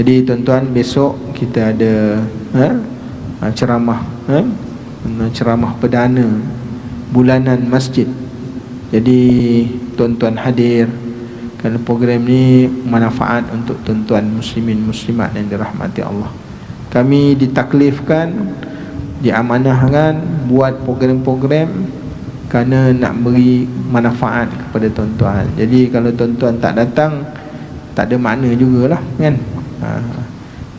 Jadi tuan-tuan besok kita ada ha, ha, ceramah ha, ceramah perdana bulanan masjid. Jadi tuan-tuan hadir kerana program ni manfaat untuk tuan-tuan muslimin muslimat yang dirahmati Allah. Kami ditaklifkan diamanahkan buat program-program kerana nak beri manfaat kepada tuan-tuan. Jadi kalau tuan-tuan tak datang tak ada makna jugalah kan. Ha.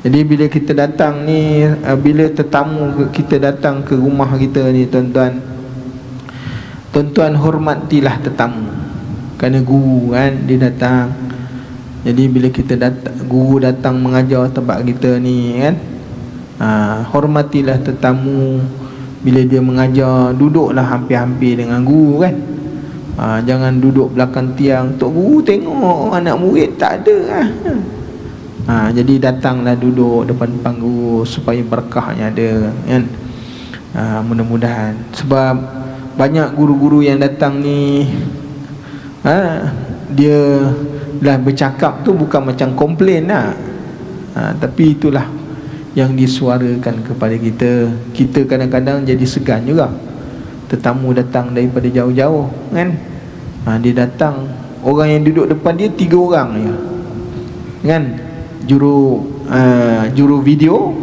Jadi bila kita datang ni uh, bila tetamu kita datang ke rumah kita ni tuan-tuan tuan-tuan hormatilah tetamu. Kerana guru kan dia datang. Jadi bila kita datang guru datang mengajar tempat kita ni kan ha, hormatilah tetamu. Bila dia mengajar duduklah hampir-hampir dengan guru kan. Ha, jangan duduk belakang tiang. Tok guru tengok anak murid tak ada ha. Ha, jadi datanglah duduk depan-depan guru supaya berkahnya ada kan? Ha, mudah-mudahan. Sebab banyak guru-guru yang datang ni ha, dia dah bercakap tu bukan macam komplain lah. Ha, tapi itulah yang disuarakan kepada kita. Kita kadang-kadang jadi segan juga. Tetamu datang daripada jauh-jauh kan? Ha, dia datang orang yang duduk depan dia tiga orang je kan juru uh, juru video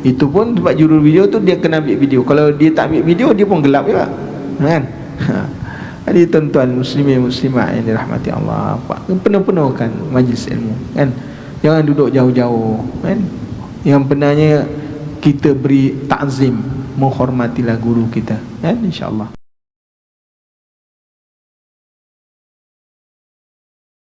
itu pun sebab juru video tu dia kena ambil video. Kalau dia tak ambil video dia pun gelap juga kan. Jadi tuan-tuan muslimin muslimat yang dirahmati Allah Penuh-penuhkan majlis ilmu kan? Jangan duduk jauh-jauh kan? Yang benarnya kita beri takzim Menghormatilah guru kita kan? insyaAllah